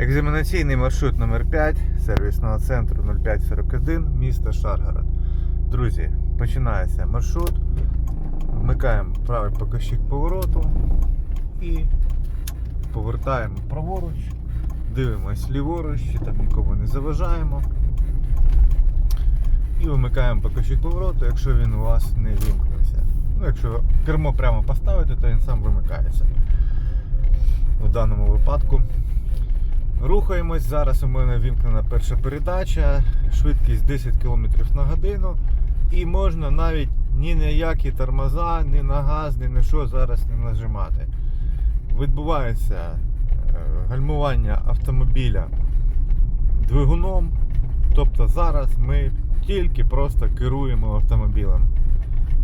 Екзаменаційний маршрут номер 5 сервісного центру 0541 місто Шаргород. Друзі, починається маршрут. Вмикаємо правий показчик повороту і повертаємо праворуч, дивимось ліворуч, чи там нікому не заважаємо. І вимикаємо показчик повороту, якщо він у вас не вімкнувся. Ну, якщо кермо прямо поставити, то він сам вимикається. У даному випадку. Рухаємось. Зараз у мене вімкнена перша передача, швидкість 10 км на годину. І можна навіть ні на які тормоза, ні на газ, ні на що зараз не нажимати. Відбувається е, гальмування автомобіля двигуном. Тобто зараз ми тільки просто керуємо автомобілем.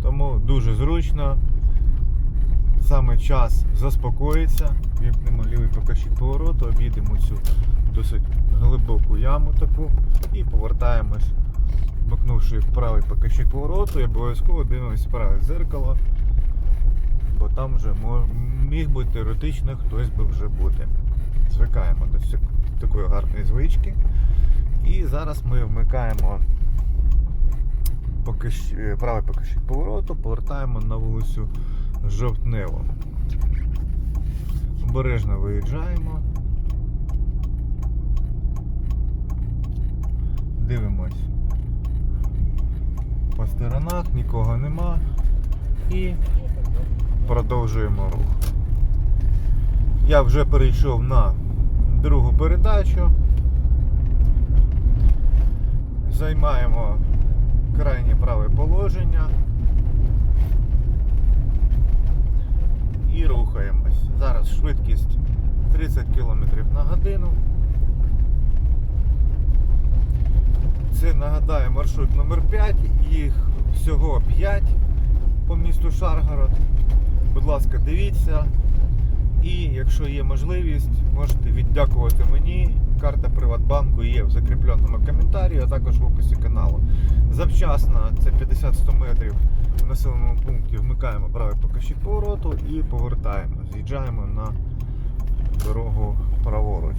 Тому дуже зручно. Саме час заспокоїться, вімкнемо лівий покажчик повороту, об'їдемо цю досить глибоку яму таку і повертаємось, вмикнувши правий покажчик повороту, і обов'язково дивимося в праве дзеркало, бо там вже міг би теоретично хтось би вже бути. Звикаємо до такої гарної звички. І зараз ми вмикаємо е, правий покажчик повороту, повертаємо на вулицю Жовтнево. Обережно виїжджаємо. Дивимось по сторонах, нікого нема. І продовжуємо рух. Я вже перейшов на другу передачу. Займаємо крайнє праве положення. і Зараз швидкість 30 км на годину. Це нагадаю маршрут номер 5, їх всього 5 по місту Шаргород. Будь ласка, дивіться. І якщо є можливість, можете віддякувати мені. Карта Приватбанку є в закріпленому коментарі, а також в описі каналу. Завчасно, це 50-100 метрів в населеному пункті вмикаємо правий покажчик повороту і повертаємо. З'їжджаємо на дорогу праворуч.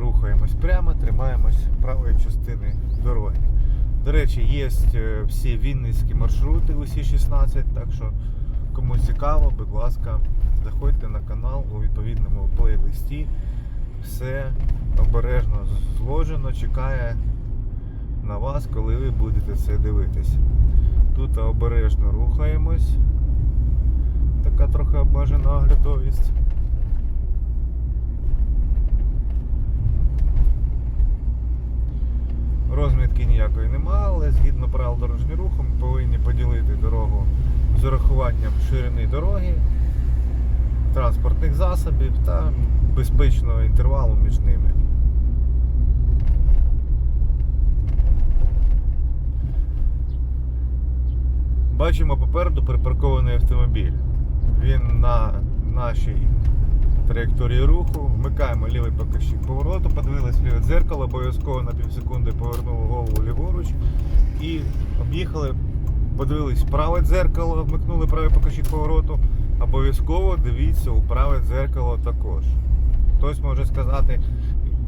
Рухаємось прямо, тримаємось правої частини дороги. До речі, є е, всі вінницькі маршрути, усі 16, так що кому цікаво, будь ласка, заходьте на канал у відповідному плейлисті. Все обережно зложено, чекає на вас, коли ви будете це дивитись. Тут обережно рухаємось. Така трохи обмежена оглядовість. Розмітки ніякої нема, але згідно правил дорожнього руху ми повинні поділити дорогу з урахуванням ширини дороги, транспортних засобів та безпечного інтервалу між ними. Бачимо попереду припаркований автомобіль. Він на нашій траєкторії руху. Вмикаємо лівий покажчик повороту, подивились в ліве дзеркало, обов'язково на півсекунди повернули голову ліворуч і об'їхали, подивились праве дзеркало, вмикнули правий покажчик повороту. Обов'язково дивіться у праве дзеркало також. Хтось може сказати,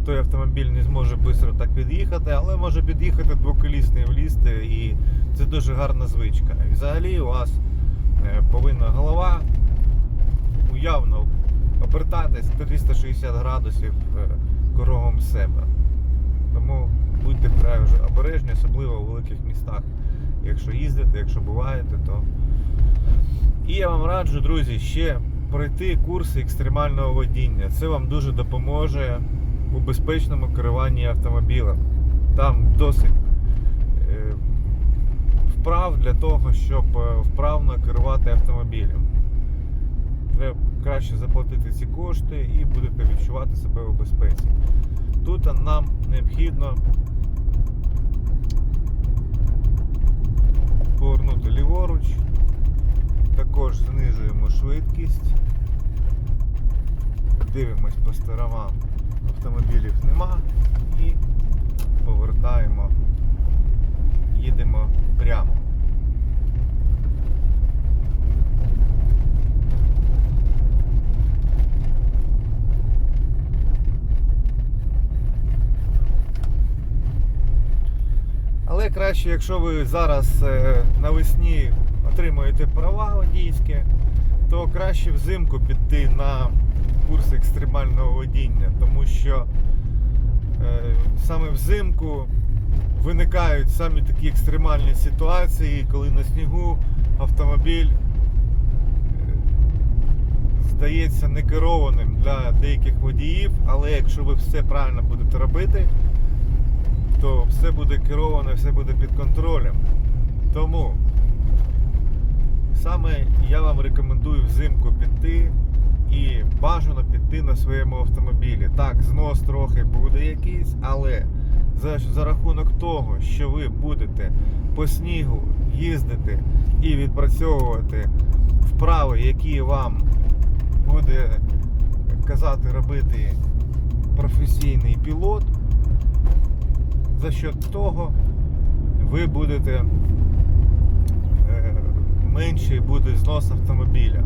той автомобіль не зможе швидко так під'їхати, але може під'їхати двоколісний влізти і це дуже гарна звичка. Взагалі у вас е, повинна голова уявно обертатись 360 градусів е, кругом себе. Тому будьте вкрай вже обережні, особливо у великих містах. Якщо їздите, якщо буваєте, то. І я вам раджу, друзі, ще пройти курси екстремального водіння. Це вам дуже допоможе у безпечному керуванні автомобілем. Там досить е, вправ для того, щоб е, вправно керувати автомобілем. Треба краще заплатити ці кошти і будете відчувати себе у безпеці. Тут нам необхідно повернути ліворуч, також знижуємо швидкість, дивимось по сторонам, автомобілів нема і повертаємо, їдемо прямо. Але краще, якщо ви зараз е, навесні отримуєте права водійське, то краще взимку піти на курс екстремального водіння, тому що е, саме взимку виникають самі такі екстремальні ситуації, коли на снігу автомобіль е, здається некерованим для деяких водіїв, але якщо ви все правильно будете робити, то все буде кероване, все буде під контролем. Тому саме я вам рекомендую взимку піти і бажано піти на своєму автомобілі. Так, знос трохи буде якийсь, але за, за рахунок того, що ви будете по снігу їздити і відпрацьовувати вправи, які вам буде казати робити професійний пілот, за счет того ви будете е, менший буде знос автомобіля.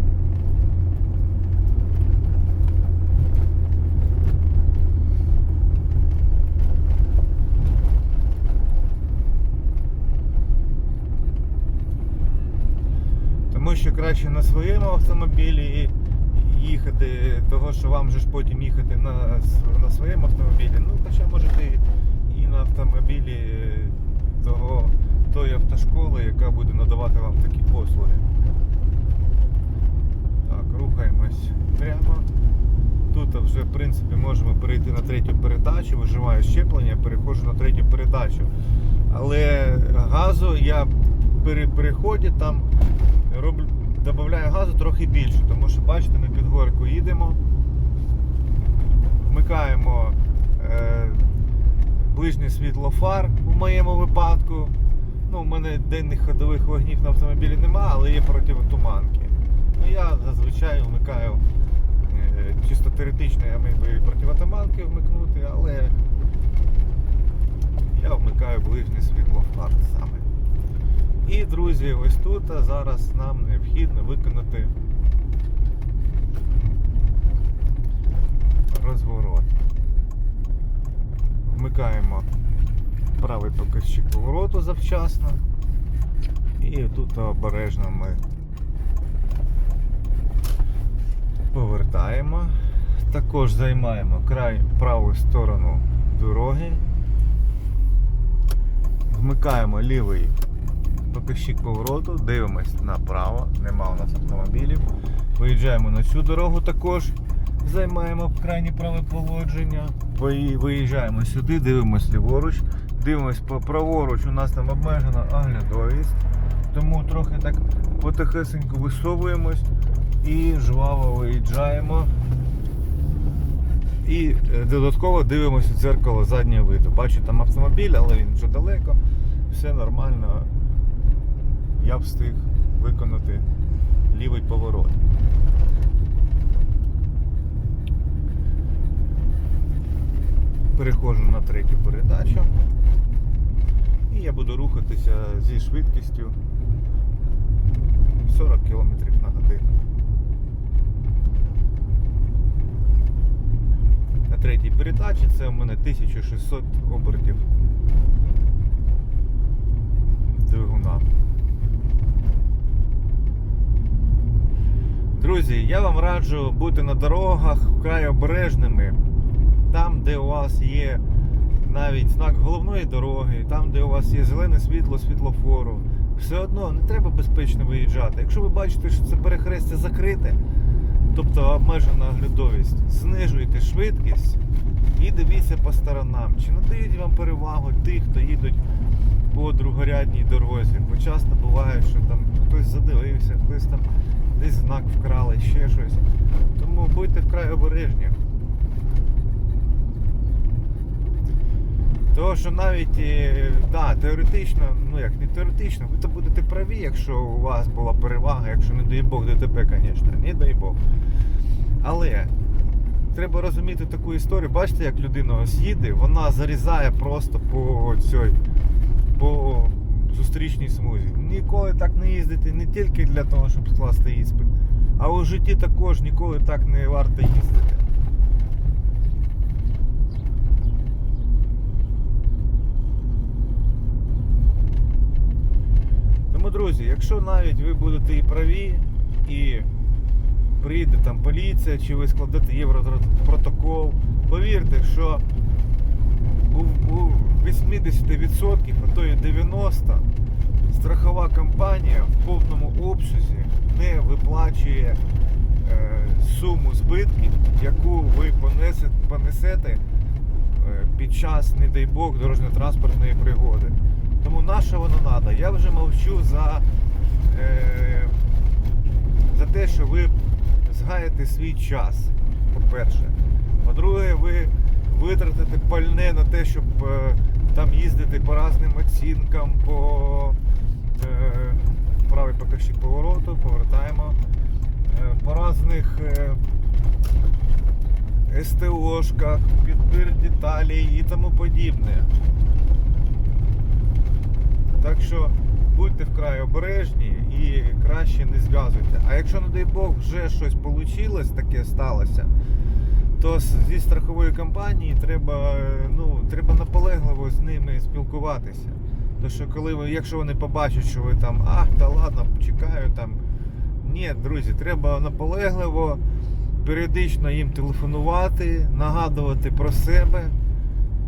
Тому що краще на своєму автомобілі їхати, того що вам же ж потім їхати на, на своєму автомобілі. Ну, хоча можете і на автомобілі того, тої автошколи, яка буде надавати вам такі послуги. Так, рухаємось прямо. Тут вже в принципі можемо перейти на третю передачу, виживаю щеплення, переходжу на третю передачу. Але газу я при переході там роблю, додаю газу трохи більше, тому що бачите, ми під горку їдемо, вмикаємо е, ближнє світло фар у моєму випадку. Ну, у мене денних ходових вогнів на автомобілі нема, але є противотуманки. Ну, я зазвичай вмикаю е, чисто теоретично я міг би противотуманки вмикнути, але я вмикаю ближнє світло фар саме. І, друзі, ось тут зараз нам необхідно виконати розворот. Вмикаємо правий показчик повороту завчасно. І тут обережно ми повертаємо. Також займаємо край праву сторону дороги. Вмикаємо лівий показчик повороту, дивимось направо, нема у нас автомобілів. Виїжджаємо на цю дорогу також, займаємо крайнє праве положення. Виїжджаємо сюди, дивимось ліворуч, дивимось по- праворуч, у нас там обмежена оглядовість. Тому трохи так потихесеньку висовуємось і жваво виїжджаємо. І е, додатково дивимося дзеркало заднього виду. Бачу там автомобіль, але він вже далеко. Все нормально. Я встиг виконати лівий поворот. Переходжу на третю передачу. І я буду рухатися зі швидкістю 40 км на годину. На третій передачі це у мене 1600 обертів двигуна. Друзі, я вам раджу бути на дорогах вкрай обережними. Там, де у вас є навіть знак головної дороги, там, де у вас є зелене світло світлофору, все одно не треба безпечно виїжджати. Якщо ви бачите, що це перехрестя закрите, тобто обмежена оглядовість, знижуйте швидкість і дивіться по сторонам. Чи надають вам перевагу тих, хто їдуть по другорядній дорозі. Бо часто буває, що там хтось задивився, хтось там десь знак вкрали, ще щось. Тому будьте вкрай обережні. Того, що навіть е, да, теоретично, ну як не теоретично, ви то будете праві, якщо у вас була перевага, якщо не дай Бог ДТП, звісно, не дай Бог. Але треба розуміти таку історію. Бачите, як людина ось їде, вона зарізає просто по цій, по зустрічній смузі. Ніколи так не їздити не тільки для того, щоб скласти іспит, а у житті також ніколи так не варто їздити. Тому, друзі, якщо навіть ви будете і праві, і прийде там поліція, чи ви складете європротокол, повірте, що у, у 80%, а то і 90% страхова компанія в повному обсязі не виплачує е, суму збитків, яку ви понесете, е, під час, не дай Бог, дорожньо-транспортної пригоди. Тому на що воно треба? Я вже мовчу за, е, за те, що ви згаєте свій час, по-перше. По-друге, ви витратите пальне на те, щоб е, там їздити по різним оцінкам, по е, правий покажчик повороту, повертаємо е, по різних е, СТОшках, підбір деталей і тому подібне. Так що будьте вкрай обережні і краще не зв'язуйте. А якщо, не дай Бог, вже щось вийшло, таке сталося, то зі страхової компанії треба, е, ну, треба наполегливо з ними спілкуватися. То що коли ви, якщо вони побачать, що ви там, ах, та ладно, чекаю там. Ні, друзі, треба наполегливо, періодично їм телефонувати, нагадувати про себе,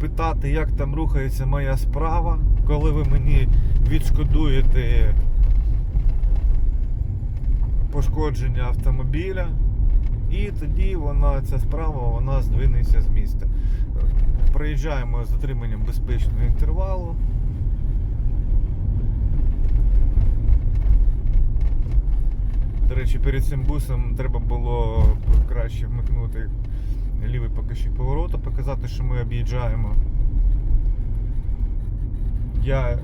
питати, як там рухається моя справа, коли ви мені відшкодуєте пошкодження автомобіля. І тоді вона, ця справа вона здвинеться з міста. Проїжджаємо з дотриманням безпечного інтервалу. До речі, перед цим бусом треба було краще вмикнути лівий поки що поворота, показати, що ми об'їжджаємо. Я е,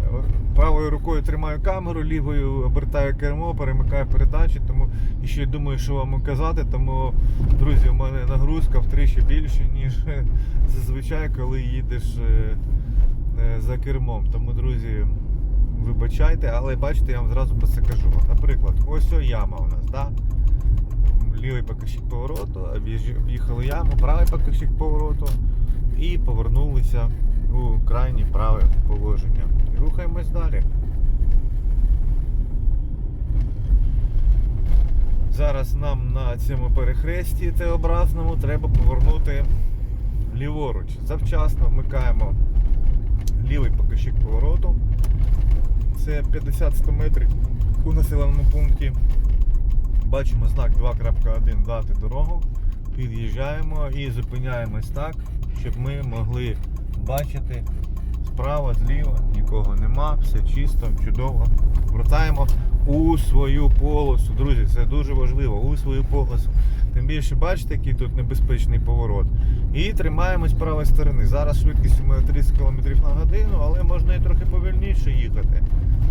правою рукою тримаю камеру, лівою обертаю кермо, перемикаю передачі, тому і ще думаю, що вам казати. Тому, друзі, у мене нагрузка втричі більше, ніж е, зазвичай, коли їдеш е, за кермом. Тому, друзі, вибачайте, але бачите, я вам зразу про це кажу. Наприклад, ось о яма у нас, да? лівий покажчик повороту, об'їхали яму, правий покажчик повороту і повернулися у крайнє праве положення. Рухаємось далі. Зараз нам на цьому перехресті Т-образному треба повернути ліворуч. Завчасно вмикаємо лівий покажчик повороту. Це 50-100 метрів у населеному пункті. Бачимо знак 2.1 дати дорогу. Під'їжджаємо і зупиняємось так, щоб ми могли бачити справа, зліва, нікого нема, все чисто, чудово. Вертаємо у свою полосу. Друзі, це дуже важливо, у свою полосу. Тим більше бачите, який тут небезпечний поворот. І тримаємось правої сторони. Зараз швидкість у мене 30 км на годину, але можна і трохи повільніше їхати.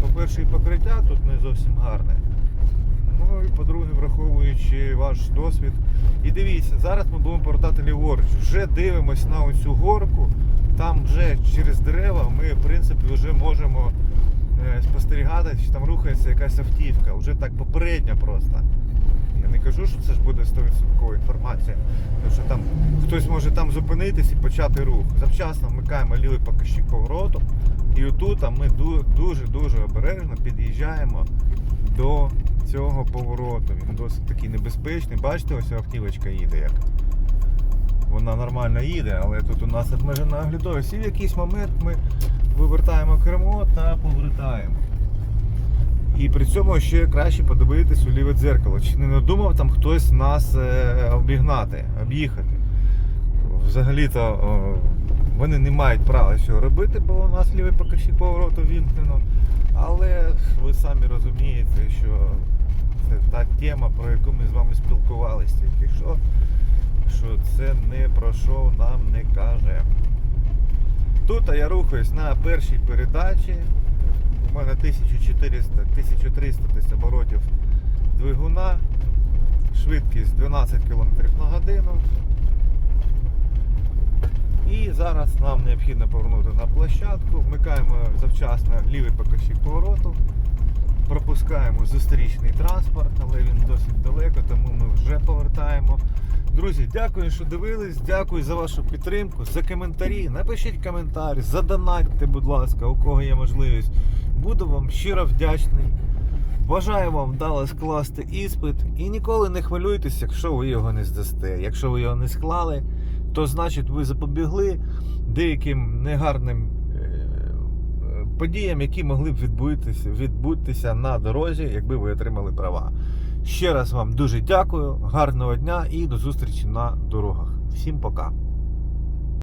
По-перше, покриття тут не зовсім гарне. Ну і по-друге, враховуючи ваш досвід. І дивіться, зараз ми будемо повертати ліворуч. Вже дивимось на оцю горку. Там вже через дерева ми, в принципі, вже можемо е, спостерігати, чи там рухається якась автівка. Вже так попередня просто. Я не кажу, що це ж буде 100% інформація. Тому що там хтось може там зупинитись і почати рух. Завчасно вмикаємо лівий покажчик повороту. І отут ми дуже-дуже обережно під'їжджаємо до цього повороту. Він досить такий небезпечний. Бачите, ось автівочка їде як. Вона нормально їде, але тут у нас обмежена оглядовість. І в якийсь момент ми вивертаємо кермо та повертаємо. І при цьому ще краще подивитись у ліве дзеркало. Чи не надумав там хтось нас е, обігнати, об'їхати. Взагалі-то вони не мають права цього робити, бо у нас лівий покажчик повороту вімкнено. Але ви самі розумієте, що це та тема, про яку ми з вами спілкувалися тільки що, що це не про що нам не каже. Тут я рухаюсь на першій передачі. У мене 1400-1300 десь оборотів двигуна, швидкість 12 км на годину. І зараз нам необхідно повернути на площадку, вмикаємо завчасно лівий покажчик повороту, пропускаємо зустрічний транспорт, але він досить далеко, тому ми вже повертаємо. Друзі, дякую, що дивились, дякую за вашу підтримку, за коментарі. Напишіть коментар, задонатьте, будь ласка, у кого є можливість. Буду вам щиро вдячний. Бажаю вам вдало скласти іспит і ніколи не хвилюйтесь, якщо ви його не здасте. Якщо ви його не склали, то значить ви запобігли деяким негарним подіям, які могли б відбутися, відбутися на дорозі, якби ви отримали права. Ще раз вам дуже дякую, гарного дня і до зустрічі на дорогах. Всім пока!